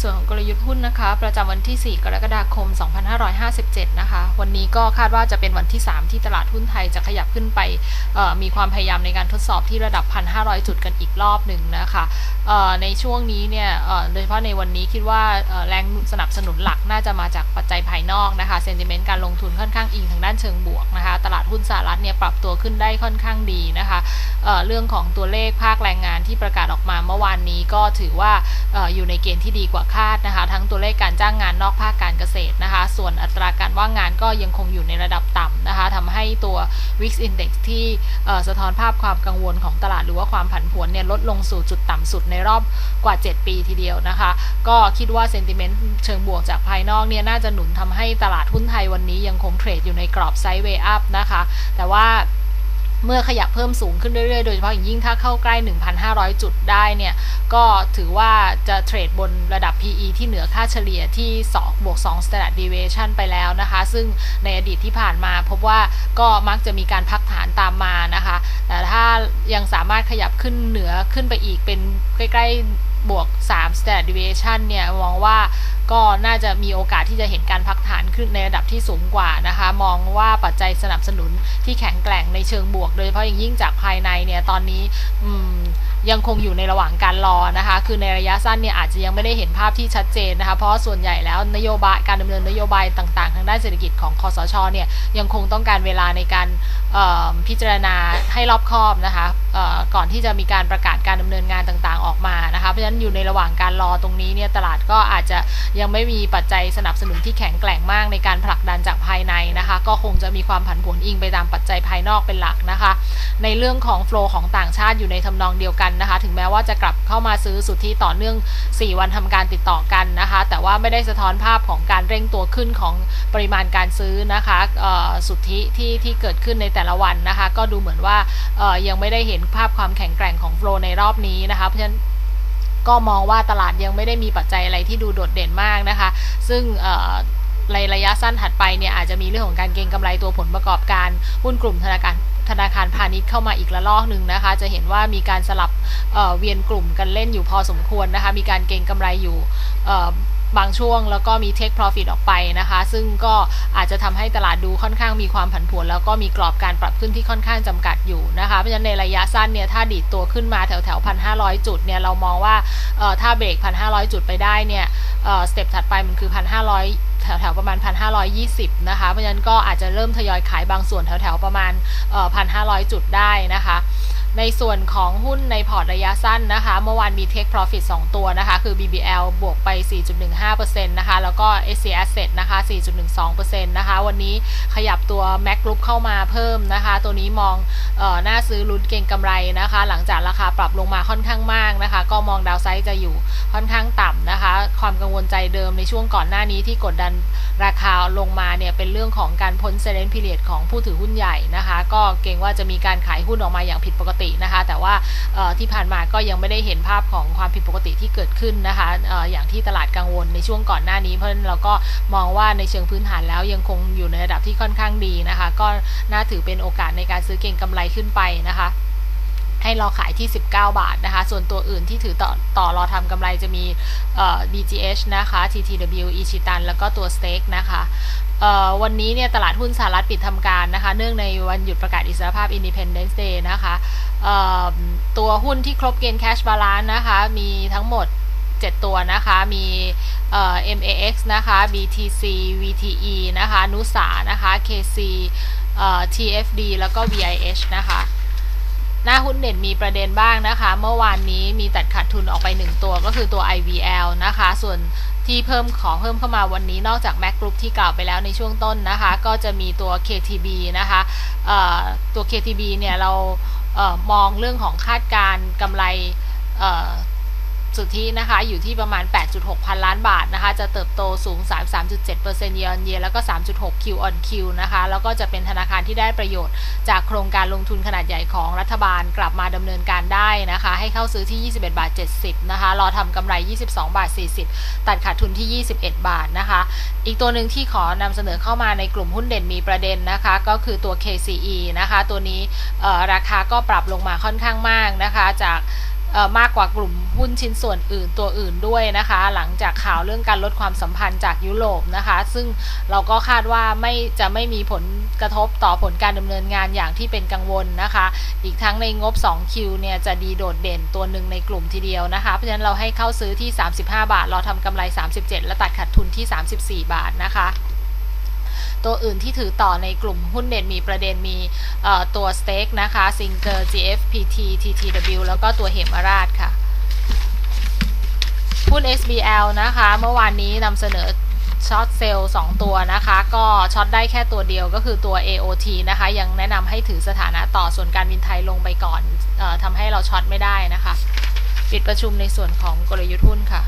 ส่วนของกลยุทธ์หุ้นนะคะ ประจำวันที่ 4 กรกฎาคม 2557 นะคะ วันนี้ก็คาดว่าจะเป็นวันที่ 3 ที่ตลาดหุ้นไทยจะขยับขึ้นไป มีความพยายามในการทดสอบที่ระดับ 1,500 จุดกันอีกรอบหนึ่งนะคะในช่วงนี้เนี่ยโดยเฉพาะในวันนี้คิดว่าแรงสนับสนุนหลักน่าจะมาจากปัจจัยภายนอกนะคะเซนติเมนต์การลงทุนค่อนข้างอิงทางด้านเชิงบวกนะคะ ตลาด นสหรัฐเนี่ยปรับตัวขึ้นได้ค่อนข้างดีนะคะเเรื่องของตัวเลขภาคแรงงานที่ประกาศออกมาเมื่อวานนี้ก็ถือว่าอออยู่ในเกณฑ์ที่ดีกว่าคาดนะคะ ทั้งตัวเลขการจ้างงานนอกภาคการเกษตรนะ ส่วนอัตราการว่างงานก็ยังคงอยู่ในระดับต่ำนะคะทำให้ตัว Wix Index ที่เอ่สะท้อนภาพความกังวลของตลาดหรือว่าความผันผวนเนี่ยลดลงสู่จุดต่ำสุดในรอบกว่า 7 ปีทีเดียวนะคะ ก็คิดว่าเซนติเมนต์เชิงบวกจากภายนอกเนี่ยน่าจะหนุนทำให้ตลาดหุ้นไทยวันนี้ยังคงเทรดอยู่ในกรอบไซด์เวย์อัพนะคะ แต่ว่า เมื่อขยับเพิ่มสูงขึ้นเรื่อยๆ โดยเฉพาะอย่างยิ่งถ้าเข้าใกล้ 1,500 จุดได้เนี่ย ก็ถือว่าจะเทรดบนระดับ PE ที่เหนือค่าเฉลี่ยที่2บวก2 standard deviation ไปแล้วนะคะ ซึ่งในอดีตที่ผ่านมาพบว่าก็มักจะมีการพักฐานตามมานะคะ แต่ถ้ายังสามารถขยับขึ้นเหนือขึ้นไปอีกเป็นใกล้ๆบวก 3 standard deviation เนี่ย มองว่า ก็น่าจะมีโอกาสที่จะเห็นการพักฐานขึ้นในระดับที่สูงกว่านะคะ มองว่าปัจจัยสนับสนุนที่แข็งแกร่งในเชิงบวก โดยเฉพาะอย่างยิ่งจากภายในเนี่ยตอนนี้ยังคงอยู่ในระหว่างการรอนะคะ คือในระยะสั้นเนี่ยอาจจะยังไม่ได้เห็นภาพที่ชัดเจนนะคะ เพราะส่วนใหญ่แล้วนโยบายการดำเนินนโยบายต่างๆ ทางด้านเศรษฐกิจของคอสช เนี่ยยังคงต้องการเวลาในการพิจารณาให้รอบคอบนะคะก่อนที่จะมีการประกาศการดำเนินงานต่างๆออกมานะคะเพราะฉะนั้นอยู่ในระหว่างการรอตรงนี้เนี่ยตลาดก็อาจจะยังไม่มีปัจจัยสนับสนุนที่แข็งแกร่งมากในการผลักดันจากภายในนะคะ ก็คงจะมีความผันผวนอิงไปตามปัจจัยภายนอกเป็นหลักนะคะ ในเรื่องของโฟล์ของต่างชาติอยู่ในทำนองเดียวกันนะคะ ถึงแม้ว่าจะกลับเข้ามาซื้อสุทธิต่อเนื่อง 4 วันทำการติดต่อกันนะคะ แต่ว่าไม่ได้สะท้อนภาพของการเร่งตัวขึ้นของปริมาณการซื้อนะคะสุทธิที่ที่เกิดขึ้นในแต่ละวันนะคะ ก็ดูเหมือนว่ายังไม่ได้เห็นภาพความแข็งแกร่งของโฟลในรอบนี้นะคะเพราะฉะนั้นก็มองว่าตลาดยังไม่ได้มีปัจจัยอะไรที่ดูโดดเด่นมากนะคะ ซึ่งในระยะสั้นถัดไปเนี่ยอาจจะมีเรื่องของการเก็งกำไรตัวผลประกอบการหุ้นกลุ่มธนาคารธนาคารพาณิชย์เข้ามาอีกระลอกหนึ่งนะคะ จะเห็นว่ามีการสลับเเวียนกลุ่มกันเล่นอยู่พอสมควรนะคะ มีการเก็งกำไรอยู่ บางช่วงแล้วก็มี take profit ออกไปนะคะ ซึ่งก็อาจจะทำให้ตลาดดูค่อนข้างมีความผันผวน แล้วก็มีกรอบการปรับขึ้นที่ค่อนข้างจำกัดอยู่นะคะ เพราะฉะนั้นในระยะสั้นเนี่ยถ้าดีดตัวขึ้นมาแถวแถวพันห้าร้อยจุดเนี่ยเรามองว่าเอ่อถ้าเบรกพันห้าร้อยจุดไปได้เนี่ยเอ่อสเต็ปถัดไปมันคือพันห้าแถวแถวๆประมาณ 1,520 นะคะ เพราะฉะนั้นก็อาจจะเริ่มทยอยขายบางส่วนแถวแถวๆประมาณเอ่อ1,500 จุดได้นะคะ ในส่วนของหุ้นในพอร์ตระยะสั้นนะคะ เมื่อวานมี Take Profit 2 ตัวนะคะ คือ BBL บวกไป 4.15%นะคะ แล้วก็ SC Asset นะคะ 4.12%นะคะ วันนี้ขยับตัว Mac Group เข้ามาเพิ่มนะคะ ตัวนี้มองเออน่าซื้อลุ้นเก่งกำไรนะคะ หลังจากราคาปรับลงมาค่อนข้างมากนะคะ ก็มองดาวไซด์จะอยู่ค่อนข้างต่ำนะคะ ความกังวลใจเดิมในช่วงก่อนหน้านี้ที่กดดันราคาลงมาเนี่ยเป็นเรื่องของการพ้น Silent Period ของผู้ถือหุ้นใหญ่นะคะ ก็เกรงว่าจะมีการขายหุ้นออกมาอย่างผิดปกตินะคะ แต่ว่าที่ผ่านมาก็ยังไม่ได้เห็นภาพของความผิดปกติที่เกิดขึ้นนะคะออย่างที่ตลาดกังวลในช่วงก่อนหน้านี้เพราะฉะนั้นเราก็มองว่าในเชิงพื้นฐานแล้วยังคงอยู่ในระดับที่ค่อนข้างดีนะคะ ก็น่าถือเป็นโอกาสในการซื้อเก็งกำไรขึ้นไปนะคะ ให้รอขายที่ 19 บาทนะคะ ส่วนตัวอื่นที่ถือต่อต่อรอทำกำไรจะมีเอ่อ BGH นะคะ TTW อิชิตันแล้วก็ตัว Steak นะคะวันนี้เนี่ยตลาดหุ้นสหรัฐปิดทำการนะคะ เนื่องในวันหยุดประกาศอิสรภาพ Independence Day นะคะตัวหุ้นที่ครบเกณฑ์ Cash Balance นะคะ มีทั้งหมด 7 ตัวนะคะ มีเอ่อ MAX นะคะ BTC VTE นะคะ นุสานะคะ KC เอ่อ TFD แล้วก็ VIH นะคะ หน้าหุ้นเด่นมีประเด็นบ้างนะคะ เมื่อวานนี้มีตัดขาดทุนออกไป 1 ตัวก็คือตัว IVL นะคะ ส่วนที่เพิ่มของเพิ่มเข้ามาวันนี้นอกจาก Mac Group ที่กล่าวไปแล้วในช่วงต้นนะคะ ก็จะมีตัว KTB นะคะตัว KTB เนี่ยเราเออมองเรื่องของคาดการกำไร สุทธินะคะอยู่ที่ประมาณ 8.6 พันล้านบาทนะคะจะเติบโตสูง 33.7% year on year แล้วก็ 3.6 Q on Q นะคะแล้วก็จะเป็นธนาคารที่ได้ประโยชน์ จากโครงการลงทุนขนาดใหญ่ของรัฐบาลกลับมาดำเนินการได้นะคะให้เข้าซื้อที่ 21 บาท 70 นะคะรอทำกำไร 22 บาท 40 ตัดขาดทุนที่ 21 บาทนะคะอีกตัวหนึ่งที่ขอนำเสนอเข้ามาในกลุ่มหุ้นเด่นมีประเด็นนะคะก็คือตัว KCE นะคะตัวนี้ราคาก็ปรับลงมาค่อนข้างมากนะคะจาก มากกว่ากลุ่มหุ้นชิ้นส่วนอื่นตัวอื่นด้วยนะคะ หลังจากข่าวเรื่องการลดความสัมพันธ์จากยุโรปนะคะ ซึ่งเราก็คาดว่าไม่จะไม่มีผลกระทบต่อผลการดำเนินงานอย่างที่เป็นกังวลนะคะ อีกทั้งในงบ2คิวเนี่ยจะดีโดดเด่นตัวหนึ่งในกลุ่มทีเดียวนะคะ เพราะฉะนั้นเราให้เข้าซื้อที่ 35 บาทเราทำกำไร 37 และตัดขาดทุนที่ 34 บาทนะคะ ตัวอื่นที่ถือต่อในกลุ่มหุ้นเด่นมีประเด็นมีตัวสเต็กนะคะซิงเกอร์ GFPT TTW แล้วก็ตัวเหมราชค่ะ หุ้น SBL นะคะ เมื่อวานนี้นำเสนอช็อตเซลล์2ตัวนะคะ ก็ช็อตได้แค่ตัวเดียวก็คือตัว AOT นะคะ ยังแนะนำให้ถือสถานะต่อส่วนการบินไทยลงไปก่อนออทำให้เราช็อตไม่ได้นะคะ ปิดประชุมในส่วนของกลยุทธ์หุ้นค่ะ